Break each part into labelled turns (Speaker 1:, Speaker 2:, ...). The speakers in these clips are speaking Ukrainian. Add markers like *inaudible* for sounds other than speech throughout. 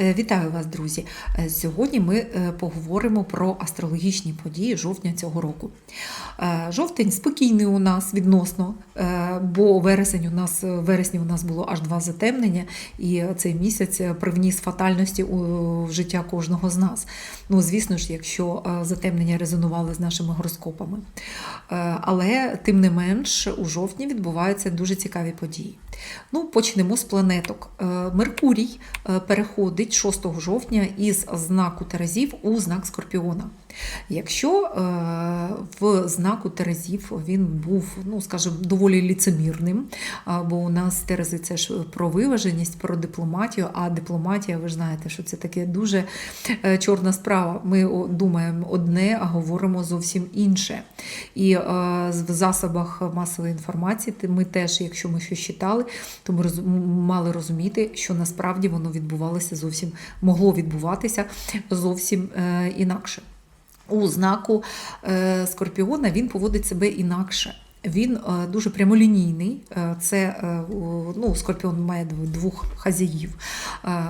Speaker 1: Е, Вітаю вас, друзі! Е, Сьогодні ми е, поговоримо про астрологічні події жовтня цього року. Жовтень спокійний у нас відносно, бо вересень у нас вересні у нас було аж два затемнення, і цей місяць привніс фатальності у життя кожного з нас. Ну, звісно ж, якщо затемнення резонували з нашими гороскопами. Але тим не менш, у жовтні відбуваються дуже цікаві події. Ну, почнемо з планеток. Е, Меркурій е, переходить 6 жовтня із знаку Терезів у знак Скорпіона. Якщо е, в знаку Терезів він був, ну скажімо, доволі ліцемірним, бо у нас Терези це ж про виваженість, про дипломатію, а дипломатія, ви знаєте, що це таке дуже е, чорна справа. Ми думаємо одне, а говоримо зовсім інше. І е, в засобах масової інформації ми теж, якщо ми щось читали, то ми мали розуміти, що насправді воно відбувалося зовсім могло відбуватися зовсім інакше. У знаку е, Скорпіона він поводить себе інакше. Він е, дуже прямолінійний. Е, Це ну, Скорпіон має двох хазяїв: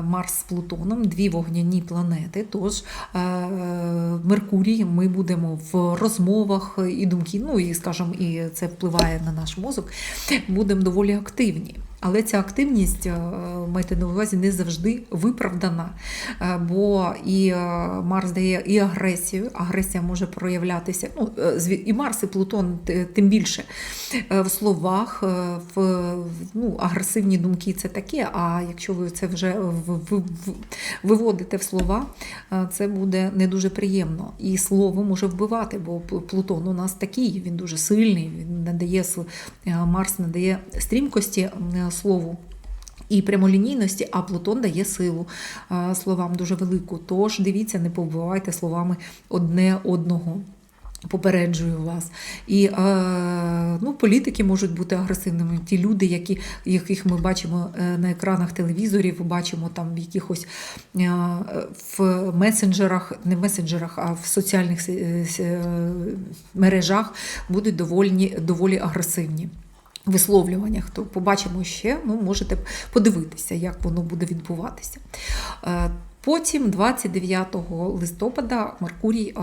Speaker 1: Марс з Плутоном, дві вогняні планети. Тож Меркурій ми будемо в розмовах і думки, ну і скажімо, і це впливає на наш мозок. Будемо доволі активні. Але ця активність, е, майте на увазі, не завжди виправдана, Е, бо і е, Марс дає і агресію. Агресія може проявлятися. Ну, і Марс, і Плутон тим більше в словах, в ну, агресивні думки це таке. А якщо ви це вже виводите в слова, це буде не дуже приємно. І слово може вбивати, бо Плутон у нас такий, він дуже сильний, він надає Марс надає стрімкості слову. І прямолінійності, а Плутон дає силу е, словам дуже велику. Тож дивіться, не повбивайте словами одне одного. Попереджую вас. І е, ну, політики можуть бути агресивними. Ті люди, які, яких ми бачимо е, на екранах телевізорів, бачимо там в якихось в месенджерах, не в месенджерах, а в соціальних мережах будуть доволі, доволі агресивні. Висловлюваннях, то побачимо ще, ну можете подивитися, як воно буде відбуватися. Е, Потім, 29 листопада, Меркурій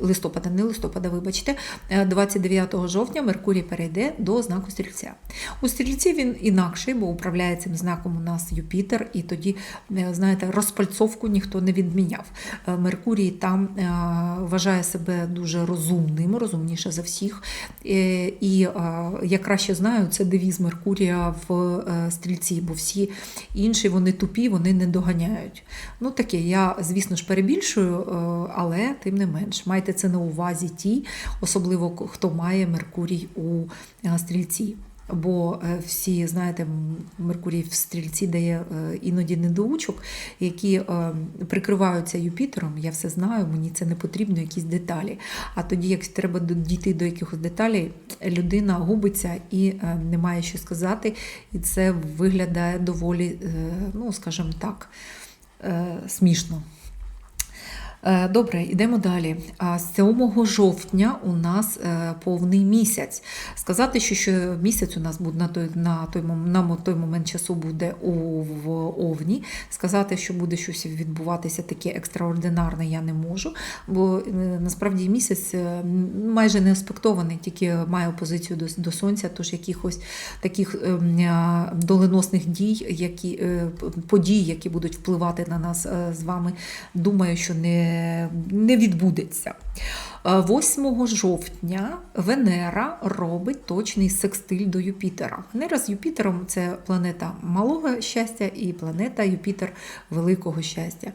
Speaker 1: листопада, не листопада, вибачте, е, 29 жовтня Меркурій перейде до знаку стрільця. У стрільці він інакший, бо управляє цим знаком у нас Юпітер, і тоді, е, знаєте, розпальцовку ніхто не відміняв. Е, Меркурій там е, вважає себе дуже розумним, розумніше за всіх. Е, І е, я краще знаю, це девіз Меркурія в е, стрільці, бо всі інші вони тупі, вони не доганяють. Ну таке, я, звісно ж, перебільшую, е, але тим не менш, майте це на увазі ті, особливо хто має Меркурій у е, стрільці. Бо е, всі, знаєте, Меркурій в стрільці дає іноді недоучок, які прикриваються Юпітером. Я все знаю, мені це не потрібно, якісь деталі. А тоді, як треба дійти до якихось деталей, людина губиться і не має що сказати, і це виглядає доволі, ну скажімо так, е, смішно. Е, Добре, йдемо далі. З 7 жовтня у нас е, повний місяць. Сказати, що, місяць у нас буде на той, на той, на той момент часу буде у, в Овні. Сказати, що буде щось відбуватися таке екстраординарне, я не можу, бо е, насправді місяць майже не аспектований, тільки має опозицію до, до сонця, тож якихось таких е, м, а, доленосних дій, які, подій, які будуть впливати на нас з вами, думаю, що не, не відбудеться. Е, 8 жовтня Венера робить точний секстиль до Юпітера. Венера з Юпітером це планета малого щастя і планета Юпітер великого щастя.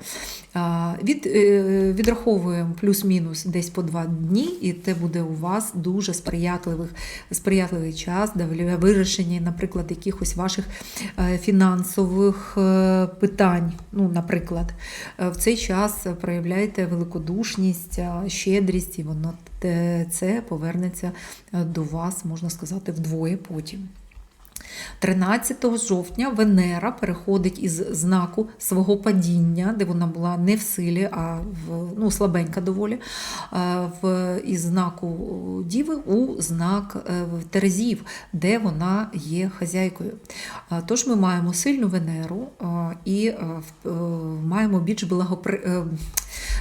Speaker 1: Від, е, відраховуємо плюс-мінус десь по два дні, і це буде у вас дуже сприятливих, сприятливий час для вирішення, наприклад, якихось ваших е, фінансових е, питань. Ну, наприклад, в цей час проявляйте великодушність, щедрість, і воно це повернеться е, до вас, можна сказати, вдвоє потім. 13 жовтня Венера переходить із знаку свого падіння, де вона була не в силі, а в ну, слабенька доволі, е, в, із знаку Діви у знак е, Терезів, де вона є хазяйкою. Е, Тож ми маємо сильну Венеру е, і е, е, маємо більш благопри...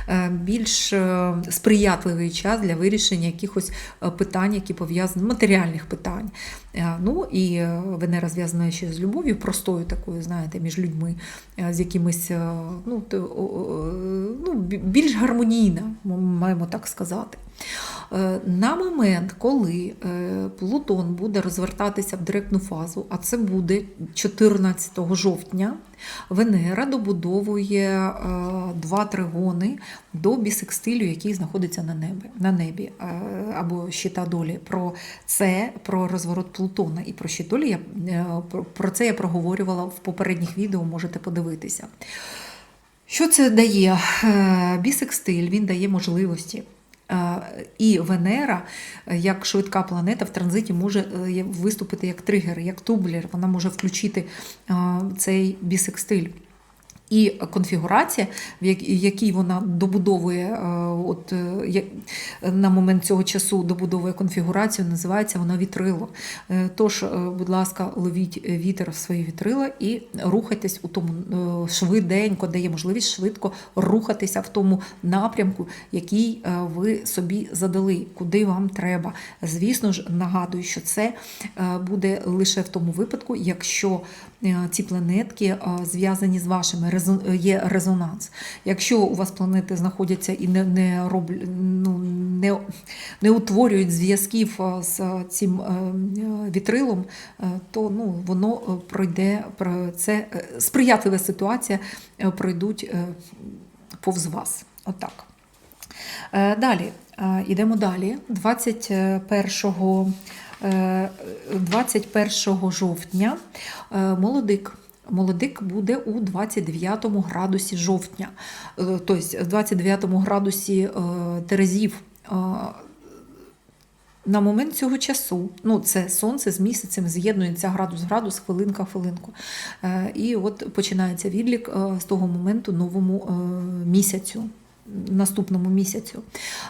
Speaker 1: е, більш е, сприятливий час для вирішення якихось е, питань, які пов'язані матеріальних питань. Ну і Венера зв'язана ще з любов'ю, простою такою, знаєте, між людьми, з якимись ну, ну, більш гармонійна, маємо так сказати. Е, На момент, коли е, Плутон буде розвертатися в директну фазу, а це буде 14 жовтня, Венера добудовує е, два тригони до бісекстилю, який знаходиться на небі, на небі або щита долі. Про це, про розворот Плутона і про щит долі я, про- це я проговорювала в попередніх відео, можете подивитися. Що це дає? Бісекстиль він дає можливості. І Венера, е, як швидка планета в транзиті, може е, виступити як тригер, як тублер. Вона може включити е, цей бісекстиль. І конфігурація, в якій вона добудовує, е, от е, на момент цього часу добудовує конфігурацію, називається вона вітрило. Е, Тож, будь ласка, ловіть вітер в свої вітрила і рухайтесь у тому швиденько, де є можливість швидко рухатися в тому напрямку, який ви собі задали, куди вам треба. Звісно ж, нагадую, що це буде лише в тому випадку, якщо ці планетки е, зв'язані з вашими є резонанс. Якщо у вас планети знаходяться і не, не, роб, ну, не, не утворюють зв'язків е, з цим е, е, вітрилом, е, то ну, воно е, пройде про це е, сприятлива ситуація е, пройдуть е, повз вас. Отак. Е, Далі, е, йдемо далі. 21, е, 21 жовтня е, молодик. Молодик буде у 29 градусі жовтня, Е, тобто в 29 градусі е, Терезів. Е, На момент цього часу, ну це сонце з місяцем з'єднується градус градус, хвилинка хвилинку. Е, І от починається відлік е, з того моменту новому е, місяцю. Наступному місяцю.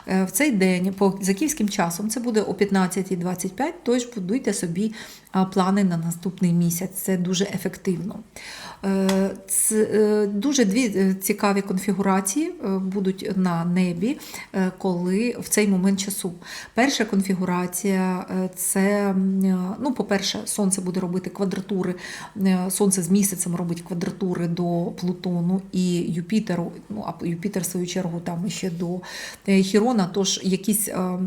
Speaker 1: Е, В цей день, по за київським часом, це буде о 15.25, тож будуйте собі плани на наступний місяць. Це дуже ефективно. Це е, дуже дві е, цікаві конфігурації будуть на небі, коли в цей момент часу. Перша конфігурація це, ну, по-перше, сонце буде робити квадратури. Сонце з місяцем робить квадратури до Плутону і Юпітеру. Ну, а Юпітер, в свою чергу, там ще до е, Хірона. Тож якісь е, е,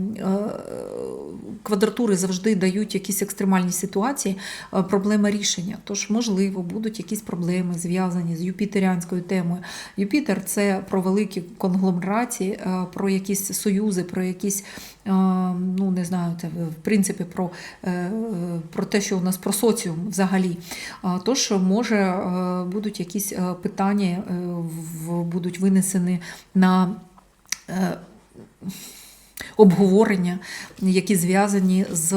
Speaker 1: квадратури завжди дають якісь екстремальні ситуації, е, проблема рішення. Тож, можливо, будуть якісь проблеми зв'язані з юпітеріанською темою. Юпітер це про великі конгломерації, е, про якісь союзи, про якісь, е, ну не знаю, це в принципі про, про те, що у нас про соціум взагалі. Тож, може, будуть якісь питання, будуть винесені на обговорення, які зв'язані з,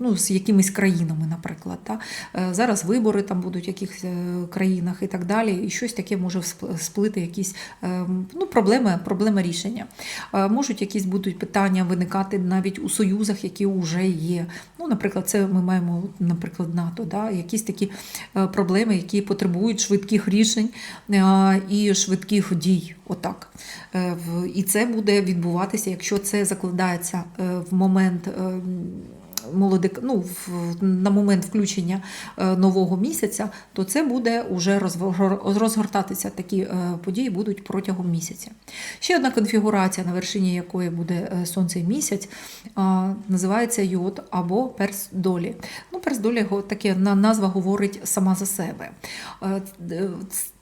Speaker 1: ну, з якимись країнами, наприклад. Та? Е, Зараз вибори там будуть в якихось е, країнах і так далі, і щось таке може сплити якісь е, ну, проблеми, проблеми рішення. Можуть якісь будуть питання виникати навіть у союзах, які вже є. Ну, наприклад, це ми маємо, наприклад, НАТО, да? якісь такі проблеми, які потребують швидких рішень і швидких дій. Отак. І це буде відбуватися, якщо це закладається е, в момент. е, Молодик, ну, на момент включення е, нового місяця, то це буде розгор- розгортатися. Такі події будуть протягом місяця. Ще одна конфігурація, на вершині якої буде сонце і місяць, називається йод або перс долі. Ну, перс долі таке на- назва говорить сама за себе.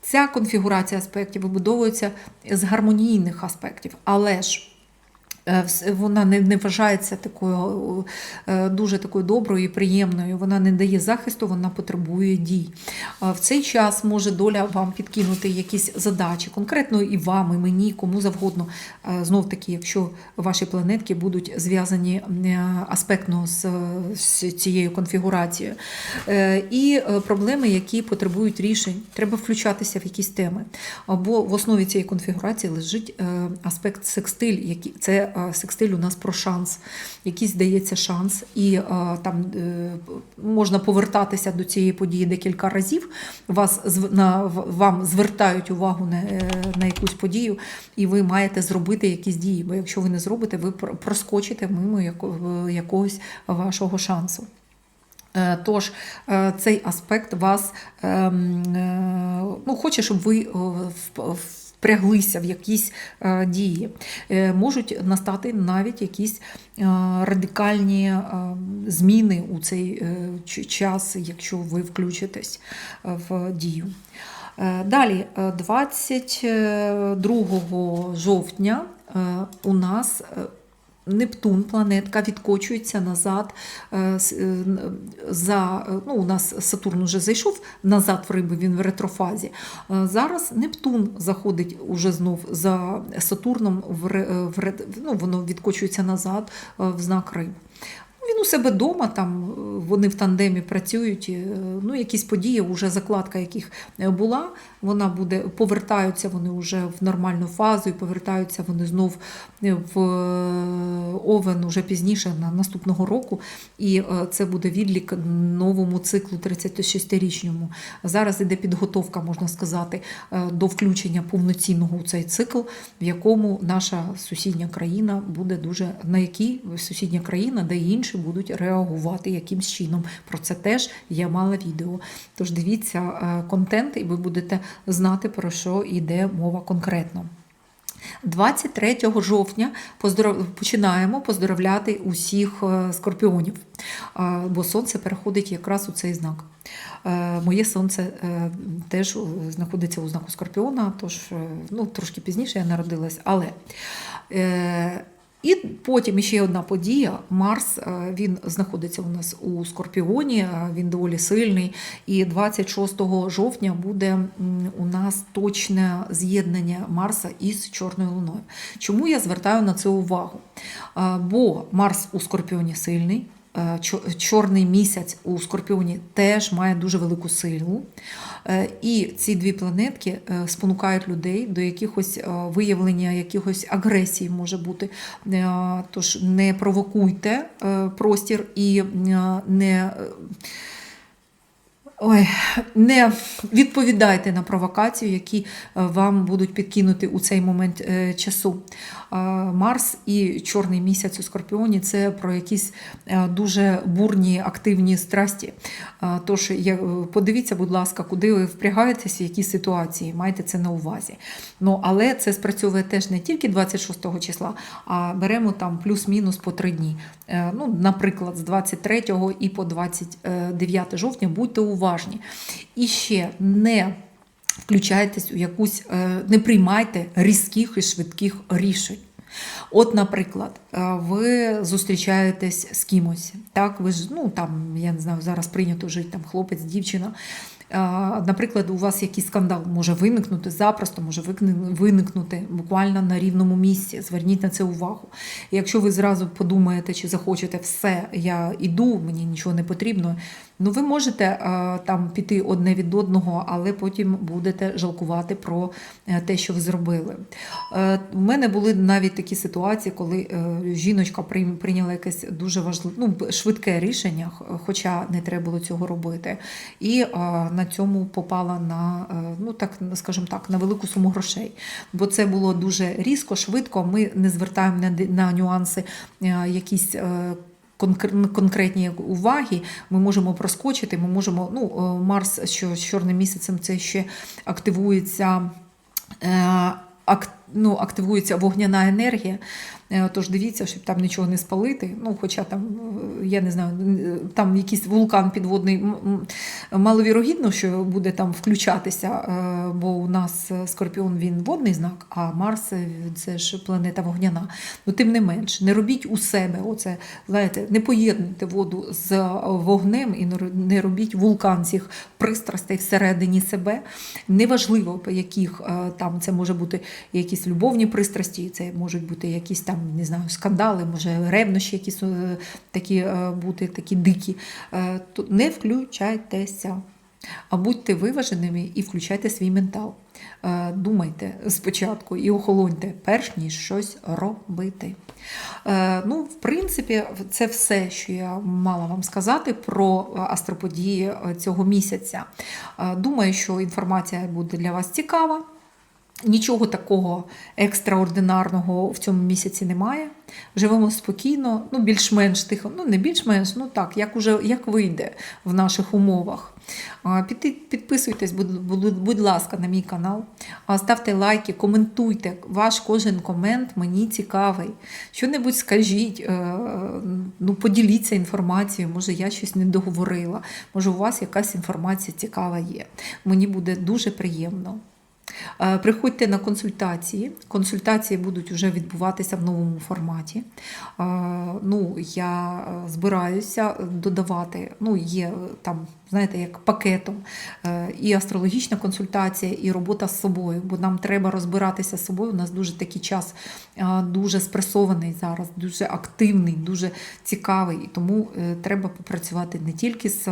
Speaker 1: Ця конфігурація аспектів вибудовується з гармонійних аспектів, але ж Вона не, не вважається такою е, дуже такою доброю і приємною. Вона не дає захисту, вона потребує дій. В цей час може доля вам підкинути якісь задачі, конкретно і вам, і мені, кому завгодно. Знов таки, якщо ваші планетки будуть зв'язані е, аспектно з, з цією конфігурацією. Е, І е, проблеми, які потребують рішень, треба включатися в якісь теми. Або в основі цієї конфігурації лежить е, аспект секстиль, який це е, секстиль у нас про шанс, якийсь дається шанс, і е, там е, можна повертатися до цієї події декілька разів. Вас на вам звертають увагу на, е, на якусь подію, і ви маєте зробити якісь дії. Бо якщо ви не зробите, ви проскочите мимо якогось вашого шансу. Е, Тож е, цей аспект вас ем, е, ну, хоче, щоб ви е, в- впряглися в якісь е, дії. Е, Можуть настати навіть якісь е, радикальні зміни у цей час, якщо ви включитесь в дію. Далі, е, 22 жовтня у нас Нептун, планетка, відкочується назад. е, е, За, е, ну, у нас Сатурн уже зайшов назад в риби, він в ретрофазі. Зараз Нептун заходить уже знов за Сатурном, в, в, ну, воно відкочується назад в знак риб. Він у себе вдома, там е, вони в тандемі працюють. е, Ну, якісь події, вже закладка яких е, була, вона буде, повертаються вони вже в нормальну фазу, і повертаються вони знов в овен уже пізніше на наступного року. І це буде відлік новому циклу 36-річному. Зараз іде підготовка, можна сказати, до включення повноцінного у цей цикл, в якому наша сусідня країна буде дуже на якій сусідня країна, де й інші будуть реагувати якимсь чином. Про це теж я мала відео. Тож дивіться е, контент, і ви будете знати, про що йде мова конкретно. 23 жовтня поздоров... починаємо поздоровляти усіх е, скорпіонів, бо сонце переходить якраз у цей знак. Е, Моє сонце теж знаходиться у знаку скорпіона, тож ну, трошки пізніше я народилась, але. І потім ще одна подія. Марс е, він знаходиться у нас у Скорпіоні, е, він доволі сильний. І 26 жовтня буде у нас точне з'єднання Марса із Чорною Луною. Чому я звертаю на це увагу? Е, Бо Марс у Скорпіоні сильний. Е, чо- Чорний місяць у Скорпіоні теж має дуже велику силу. Е, І ці дві планетки е, спонукають людей до якихось виявлення, якихось агресії може бути. Тож не провокуйте простір і не. Ой, не відповідайте на провокацію, які е, вам будуть підкинути у цей момент е, часу. Е, Марс і чорний місяць у Скорпіоні це про якісь дуже бурні активні страсті. Тож подивіться, будь ласка, куди ви впрягаєтесь, в які ситуації, майте це на увазі. Ну, але це спрацьовує теж не тільки 26 числа, а беремо там плюс-мінус по три дні. Е, Ну, наприклад, з 23 і по 29 жовтня будьте уважні. І ще не включайтесь у якусь, е, не приймайте різких і швидких рішень. От, наприклад, е, ви зустрічаєтесь з кимось, так, ви ж, ну там, я не знаю, зараз прийнято жити там хлопець, дівчина. Наприклад, у вас якийсь скандал може виникнути запросто, може виникнути буквально на рівному місці. Зверніть на це увагу. Якщо ви зразу подумаєте чи захочете все, я іду, мені нічого не потрібно. Ну, ви можете е, там піти одне від одного, але потім будете жалкувати про е, те, що ви зробили. Е, У мене були навіть такі ситуації, коли е, жіночка прийняла якесь дуже важливе, ну, швидке рішення, хоча не треба було цього робити. І е, на цьому попала на, е, ну так скажімо так, на велику суму грошей. Бо це було дуже різко, швидко. Ми не звертаємо на, нюанси е, якісь. Конкр- конкретні уваги, ми можемо проскочити, ми можемо. Ну, е, Марс, що з чорним місяцем це ще активується. е, ак- Ну, активується вогняна енергія, Тож дивіться, щоб там нічого не спалити. Ну, хоча там, е, я не знаю, е, там якийсь вулкан підводний маловірогідно, що буде там включатися, е, бо у нас е, Скорпіон він водний знак, а Марс е, це ж планета вогняна. Ну, тим не менш, не робіть у себе оце, знаєте, не поєднуйте воду з е, вогнем і не робіть вулкан цих пристрастей всередині себе. Неважливо, по яких е, там це може бути якісь любовні пристрасті, це можуть бути якісь там, не знаю, скандали, може ревнощі якісь е, такі е, бути, такі дикі. Е, То не включайтеся. А будьте виваженими і включайте свій ментал. Думайте спочатку і охолоньте, перш ніж щось робити. Ну, в принципі, це все, що я мала вам сказати про астроподії цього місяця. Думаю, що інформація буде для вас цікава. Нічого такого екстраординарного в цьому місяці немає. Живемо спокійно, ну більш-менш тихо, ну не більш-менш, ну так, як уже як вийде в наших умовах. Підписуйтесь, будь ласка, на мій канал. Ставте лайки, коментуйте. Ваш кожен комент мені цікавий. Що-небудь скажіть, е, ну, поділіться інформацією, може я щось не договорила, може у вас якась інформація цікава є. Мені буде дуже приємно. Е, Приходьте на консультації. Консультації будуть вже відбуватися в новому форматі. Е, Ну, я е, збираюся додавати, ну, є там, знаєте, як пакетом і астрологічна консультація, і робота з собою, бо нам треба розбиратися з собою. У нас дуже такий час дуже спресований зараз, дуже активний, дуже цікавий. І тому треба попрацювати не тільки з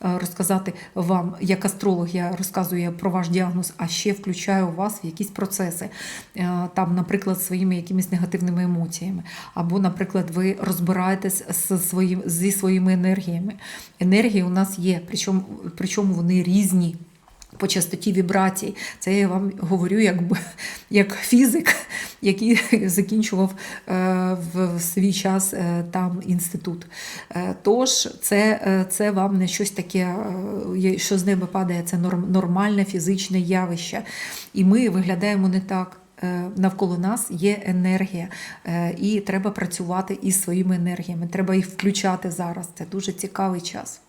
Speaker 1: розказати вам, як астролог, я розказую про ваш діагноз, а ще включаю вас в якісь процеси, Е, там, наприклад, своїми якимись негативними емоціями, або, наприклад, ви розбираєтесь з своїм, зі своїми енергіями. Енергії у нас є, причому, причому вони різні. По частоті вібрацій. Це я вам говорю як, як фізик, який *laughs* закінчував е, в свій час е, там інститут. Е, Тож це, це вам не щось таке, що з неба падає, це норм- нормальне фізичне явище. І ми виглядаємо не так. Навколо нас є енергія, і треба працювати із своїми енергіями. Треба їх включати зараз. Це дуже цікавий час.